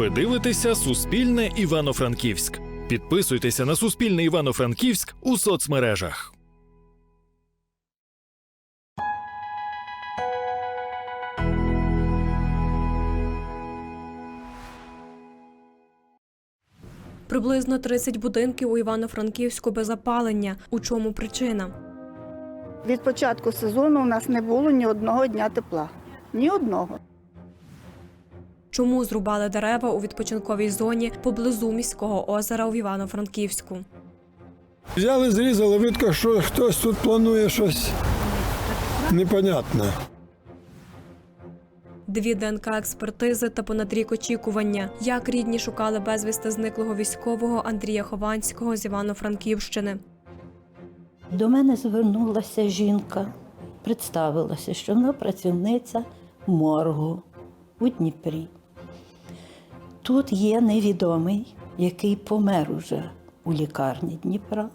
Ви дивитеся Суспільне Івано-Франківськ. Підписуйтеся на Суспільне Івано-Франківськ у соцмережах. Приблизно 30 будинків у Івано-Франківську без опалення. У чому причина? Від початку сезону у нас не було ні одного дня тепла. Ні одного. Чому зрубали дерева у відпочинковій зоні поблизу міського озера у Івано-Франківську? Взяли, зрізали, видко, що хтось тут планує щось непонятне. Дві ДНК-експертизи та понад рік очікування. Як рідні шукали безвісти зниклого військового Андрія Хованського з Івано-Франківщини. До мене звернулася жінка, представилася, що вона працівниця моргу у Дніпрі. Тут є невідомий, який помер уже у лікарні Дніпра,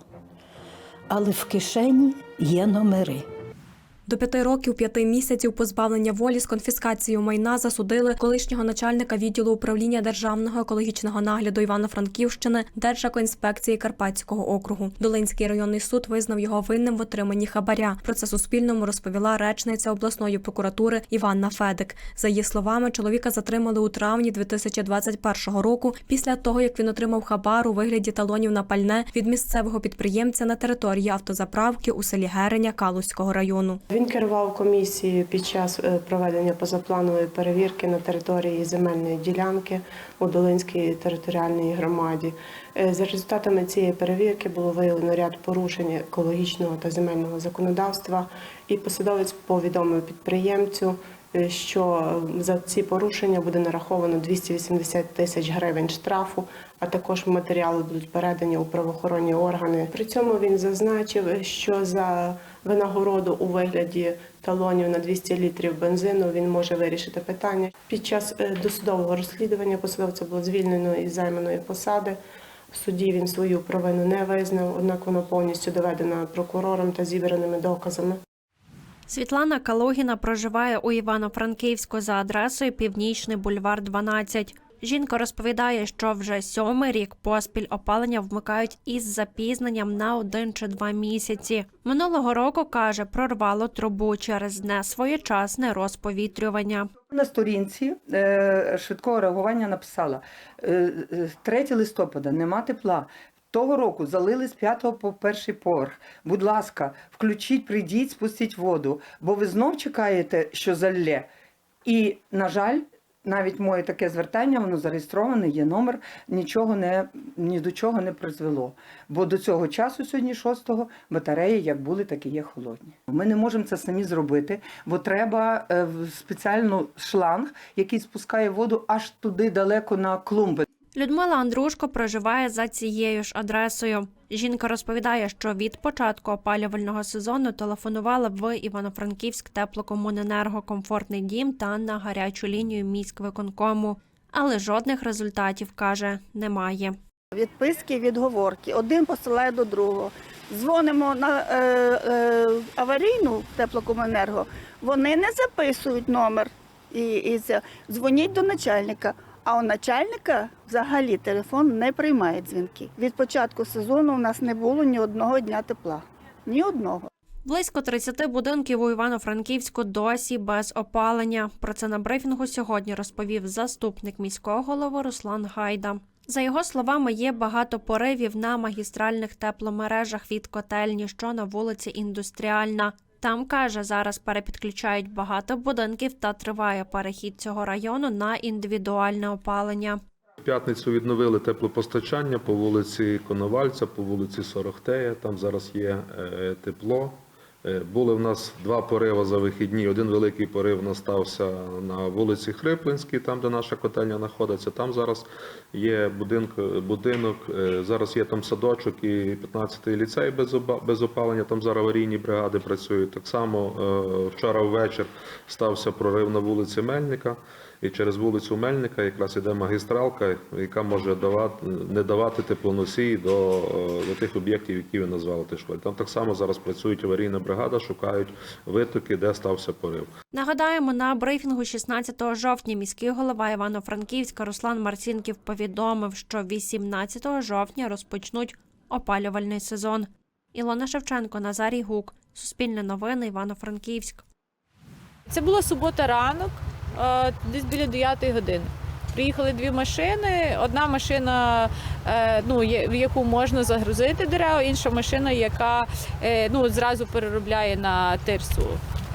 але в кишені є номери. До п'яти років п'яти місяців позбавлення волі з конфіскацією майна засудили колишнього начальника відділу управління державного екологічного нагляду Івано-Франківщини Держекоінспекції Карпатського округу. Долинський районний суд визнав його винним в отриманні хабаря. Про це Суспільному розповіла речниця обласної прокуратури Іванна Федик. За її словами, чоловіка затримали у травні 2021 року після того, як він отримав хабар у вигляді талонів на пальне від місцевого підприємця на території автозаправки у селі Гереня Калузького району. Він керував комісією під час е, проведення позапланової перевірки на території земельної ділянки у Долинській територіальній громаді. Е, За результатами цієї перевірки було виявлено ряд порушень екологічного та земельного законодавства, і посадовець повідомив підприємцю, е, що за ці порушення буде нараховано 280 тисяч гривень штрафу, а також матеріали будуть передані у правоохоронні органи. При цьому він зазначив, що за винагороду у вигляді талонів на 200 літрів бензину він може вирішити питання. Під час е, досудового розслідування посадовця було звільнено із займаної посади. В суді він свою провину не визнав, однак вона повністю доведена прокурором та зібраними доказами. Світлана Калогіна проживає у Івано-Франківську за адресою Північний бульвар 12. Жінка розповідає, що вже сьомий рік поспіль опалення вмикають із запізненням на один чи два місяці. Минулого року каже, прорвало трубу через несвоєчасне розповітрювання. На сторінці е, швидкого реагування написала е, е, 3 листопада нема тепла. Того року залили з 5 по перший поверх. Будь ласка, включіть, прийдіть, спустіть воду, бо ви знов чекаєте, що залє. І, на жаль, навіть моє таке звертання, воно зареєстроване, є номер, нічого не ні до чого не призвело. Бо до цього часу, сьогодні 6-го, батареї як були, так і є холодні. Ми не можемо це самі зробити, бо треба е, в спеціальну шланг, який спускає воду аж туди далеко на клумби. Людмила Андрушко проживає за цією ж адресою. Жінка розповідає, що від початку опалювального сезону телефонувала в Івано-Франківськ теплокомуненерго комфортний дім та на гарячу лінію міськвиконкому. Але жодних результатів каже немає. Відписки, відговорки. Один посилає до другого. Дзвонимо на е, е, аварійну теплокомуненерго. Вони не записують номер. І, і це. Дзвоніть до начальника. А у начальника взагалі телефон не приймає дзвінки. Від початку сезону у нас не було ні одного дня тепла. Ні одного. Близько 30 будинків у Івано-Франківську досі без опалення. Про це на брифінгу сьогодні розповів заступник міського голови Руслан Гайда. За його словами, є багато поривів на магістральних тепломережах від котельні, що на вулиці Індустріальна. Там каже, зараз перепідключають багато будинків та триває перехід цього району на індивідуальне опалення. В п'ятницю відновили теплопостачання по вулиці Коновальця, по вулиці Сорохтея. Там зараз є е, тепло. Е, Були в нас два пориви за вихідні. Один великий порив настався на вулиці Хриплинській, там де наша котельня знаходиться. Там зараз є будинок, будинок е, зараз є там садочок і 15-й ліцей без опалення. Там зараз аварійні бригади працюють. Так само е, вчора ввечір стався прорив на вулиці Мельника. І через вулицю Мельника якраз іде магістралка, яка може давати, не давати теплоносій до, е, до тих об'єктів, які ви назвали Тишваль. Там так само зараз працюють аварійна бригада. Бригада шукають витоки, де стався порив. Нагадаємо, на брифінгу 16 жовтня міський голова Івано-Франківська Руслан Марцінків повідомив, що 18 жовтня розпочнуть опалювальний сезон. Ілона Шевченко, Назарій Гук, Суспільне новини, Івано-Франківськ. Це була субота ранок, е, десь біля 9 години. Приїхали дві машини. Одна машина, е, ну, в яку можна загрузити дерева, інша машина, яка е, ну, зразу переробляє на тирсу.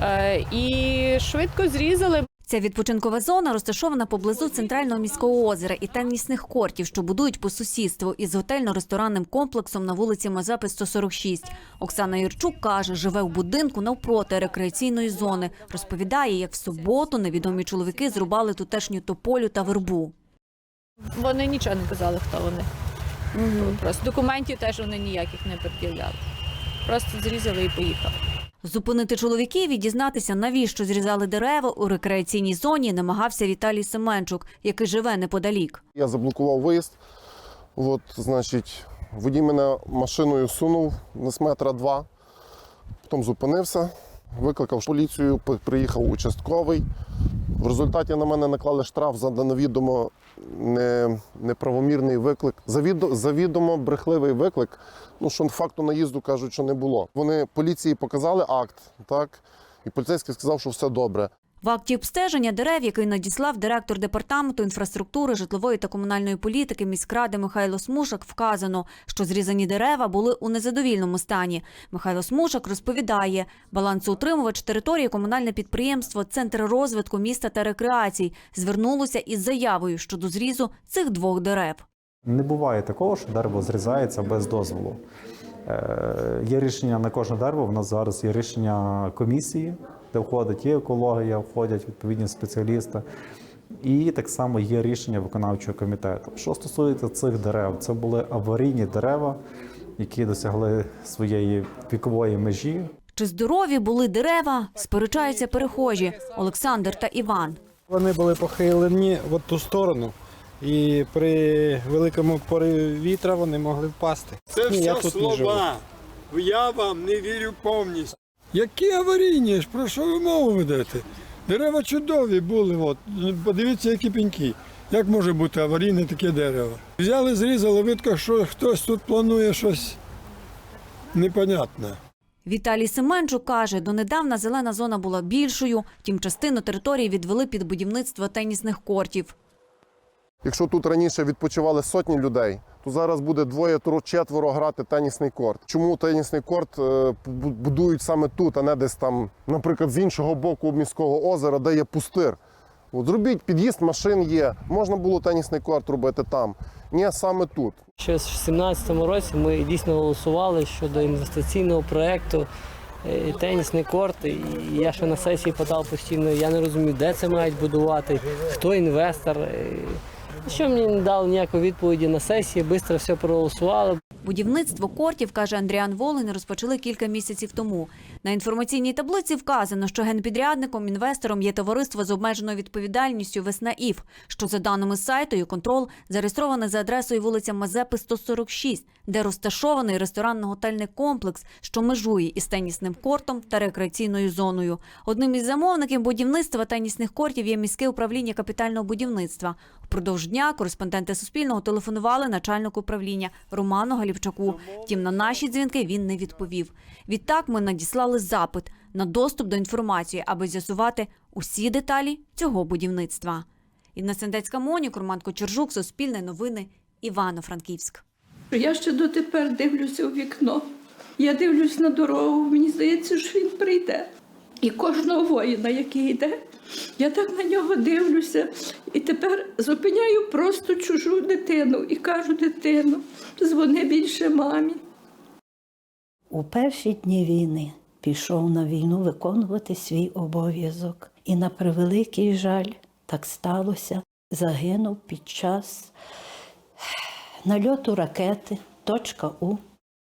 Е, І швидко зрізали. Ця відпочинкова зона розташована поблизу центрального міського озера і тенісних кортів, що будують по сусідству із готельно-ресторанним комплексом на вулиці Мазепи 146. Оксана Юрчук каже, живе в будинку навпроти рекреаційної зони. Розповідає, як в суботу невідомі чоловіки зрубали тутешню тополю та вербу. Вони нічого не казали, хто вони. Просто документів теж вони ніяких не пред'являли. Просто зрізали і поїхали. Зупинити чоловіків і дізнатися, навіщо зрізали дерева у рекреаційній зоні, намагався Віталій Семенчук, який живе неподалік. Я заблокував виїзд. От, значить, водій мене машиною сунув десь метра два, потім зупинився, викликав поліцію, приїхав участковий. В результаті на мене наклали штраф за невідомо не, неправомірний виклик. Завідо, завідомо брехливий виклик. Ну, що факту наїзду кажуть, що не було. Вони поліції показали акт, так, і поліцейський сказав, що все добре. В акті обстеження дерев, який надіслав директор департаменту інфраструктури, житлової та комунальної політики міськради Михайло Смушак, вказано, що зрізані дерева були у незадовільному стані. Михайло Смушак розповідає, балансоутримувач території комунальне підприємство Центр розвитку міста та рекреацій звернулося із заявою щодо зрізу цих двох дерев. Не буває такого, що дерево зрізається без дозволу. Е, Є рішення на кожне дерево. У нас зараз є рішення комісії, де входить і екологія, входять відповідні спеціалісти. І так само є рішення виконавчого комітету. Що стосується цих дерев, це були аварійні дерева, які досягли своєї вікової межі. Чи здорові були дерева, сперечаються перехожі Олександр та Іван. Вони були похилені в ту сторону, і при великому пориві вітра вони могли впасти. Це Ні, я все тут не живу. слова. Я вам не вірю повністю. Які аварійні про що ви мову ведете? Дерева чудові були, от. подивіться, які пеньки. Як може бути аварійне таке дерево? Взяли, зрізали, видко, що хтось тут планує щось непонятне. Віталій Семенчук каже, донедавна зелена зона була більшою, втім частину території відвели під будівництво тенісних кортів. Якщо тут раніше відпочивали сотні людей, то зараз буде двоє четверо грати тенісний корт. Чому тенісний корт е, будують саме тут, а не десь там, наприклад, з іншого боку міського озера, де є пустир? От зробіть під'їзд машин є. Можна було тенісний корт робити там. Ні, саме тут. Ще в 2017 році ми дійсно голосували щодо інвестиційного проєкту е, тенісний корт. І я ще на сесії питав постійно, я не розумію, де це мають будувати, хто інвестор. Що мені не дали ніякої відповіді на сесії, швидко все проголосували. Будівництво кортів, каже Андріан Волин, розпочали кілька місяців тому. На інформаційній таблиці вказано, що генпідрядником інвестором є товариство з обмеженою відповідальністю Весна ІФ, що за даними сайту і контрол зареєстроване за адресою вулиця Мазепи 146, де розташований ресторанно-готельний комплекс, що межує із тенісним кортом та рекреаційною зоною. Одним із замовників будівництва тенісних кортів є міське управління капітального будівництва. Впродовж дня кореспонденти Суспільного телефонували начальнику управління Роману Галівчаку. Втім, на наші дзвінки він не відповів. Відтак ми надіслали запит на доступ до інформації, аби з'ясувати усі деталі цього будівництва. Інна Сендецька Монік, Роман Кочержук, Суспільне новини, Івано-Франківськ. Я ще дотепер дивлюся у вікно. Я дивлюсь на дорогу, мені здається, що він прийде. І кожного воїна, який йде, я так на нього дивлюся. І тепер зупиняю просто чужу дитину і кажу дитину, дзвони більше мамі. У перші дні війни пішов на війну виконувати свій обов'язок. І на превеликий жаль так сталося. Загинув під час нальоту ракети точка У.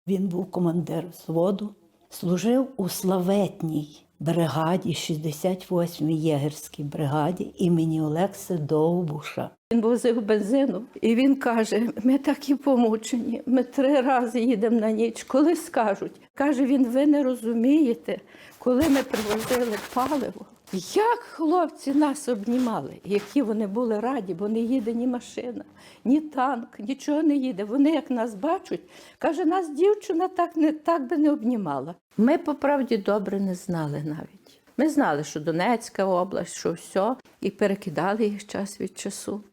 Він був командир взводу, служив у славетній бригаді, 68-й єгерській бригаді імені Олекси Довбуша. Він возив бензину, і він каже: ми такі помучені, ми три рази їдемо на ніч. Коли скажуть, каже він, ви не розумієте, коли ми привозили паливо. Як хлопці нас обнімали, які вони були раді, бо не їде ні машина, ні танк, нічого не їде. Вони як нас бачать, каже, нас дівчина так не так би не обнімала. Ми по правді добре не знали навіть. Ми знали, що Донецька область, що все, і перекидали їх час від часу.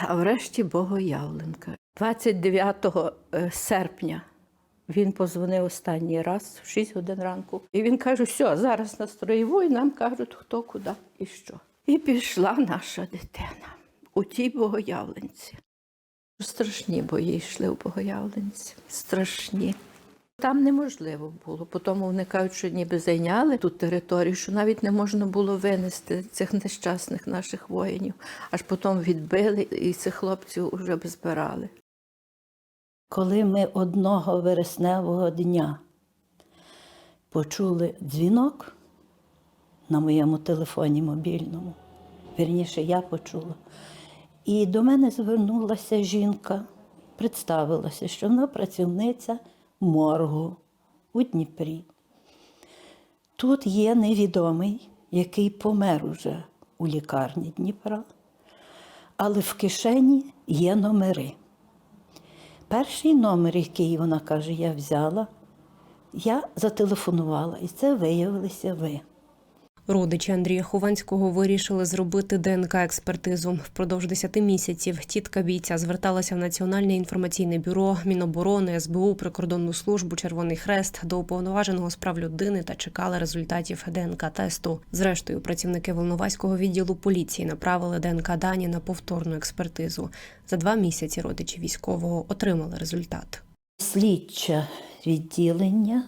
А врешті Богоявленка. 29 е, серпня він позвонив останній раз в 6 годин ранку. І він каже: все, зараз на строєву, і нам кажуть, хто куди і що. І пішла наша дитина у тій Богоявленці. Страшні бої йшли у Богоявленці. Страшні. Там неможливо було, тому вони кажуть, що ніби зайняли ту територію, що навіть не можна було винести цих нещасних наших воїнів. Аж потім відбили і цих хлопців вже збирали. Коли ми одного вересневого дня почули дзвінок на моєму телефоні мобільному, вірніше, я почула, і до мене звернулася жінка, представилася, що вона працівниця моргу у Дніпрі. Тут є невідомий, який помер уже у лікарні Дніпра, але в кишені є номери. Перший номер, який вона каже, я взяла, я зателефонувала, і це виявилися ви. Родичі Андрія Хованського вирішили зробити ДНК-експертизу. Впродовж 10 місяців тітка бійця зверталася в Національне інформаційне бюро, Міноборони, СБУ, Прикордонну службу, Червоний Хрест до уповноваженого з прав людини та чекала результатів ДНК-тесту. Зрештою, працівники Волноваського відділу поліції направили ДНК-дані на повторну експертизу. За два місяці родичі військового отримали результат. Слідче відділення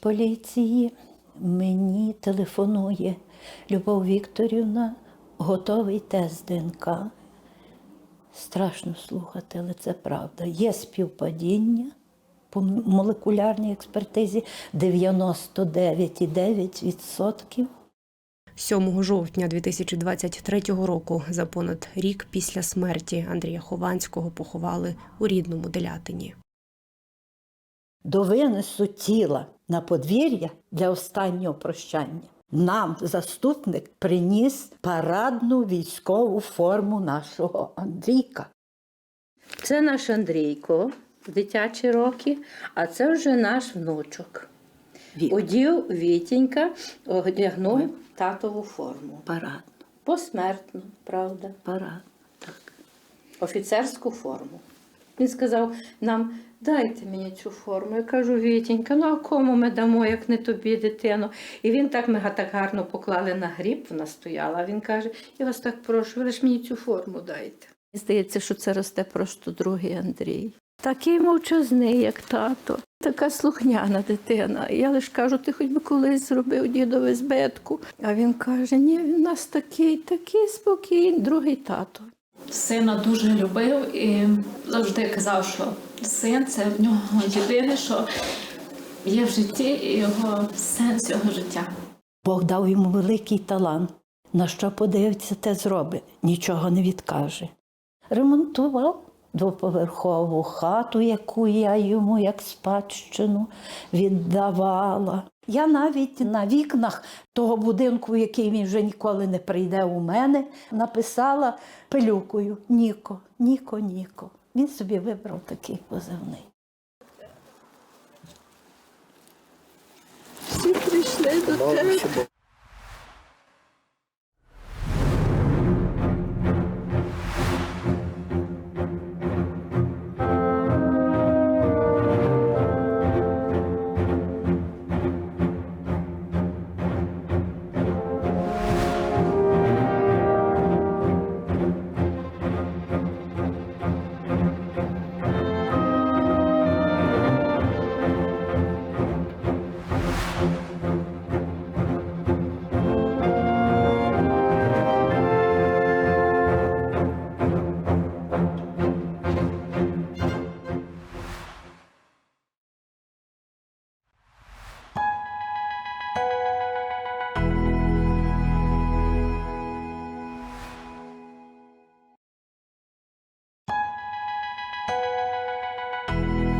поліції мені телефонує Любов Вікторівна, готовий тест ДНК. Страшно слухати, але це правда. Є співпадіння по молекулярній експертизі 99,9%. 7 жовтня 2023 року, за понад рік після смерті Андрія Хованського, поховали у рідному Делятині. До винесу тіла на подвір'я для останнього прощання. Нам заступник приніс парадну військову форму нашого Андрійка. Це наш Андрійко в дитячі роки, а це вже наш внучок. Одів Вітінька, одягнув татову форму. Парадну. Посмертно, правда. Парадну. Офіцерську форму. Він сказав нам: дайте мені цю форму. Я кажу, Вітінька, ну а кому ми дамо, як не тобі, дитину? І він так ми так гарно поклали на гріб, вона стояла. Він каже: Я вас так прошу, ви лиш мені цю форму дайте. Мені Здається, що це росте просто другий Андрій. Такий мовчазний, як тато, така слухняна дитина. Я лише кажу, ти хоч би колись зробив дідові збитку. А він каже: ні, він у нас такий, такий спокійний, другий тато. Сина дуже любив і завжди казав, що син це в нього єдине, що є в житті і його сенс його життя. Бог дав йому великий талант. На що подивиться, те зробить, нічого не відкаже. Ремонтував двоповерхову хату, яку я йому як спадщину віддавала. Я навіть на вікнах того будинку, в який він вже ніколи не прийде у мене, написала пилюкою Ніко, Ніко, Ніко. Він собі вибрав такий позивний. Всі прийшли до тебе.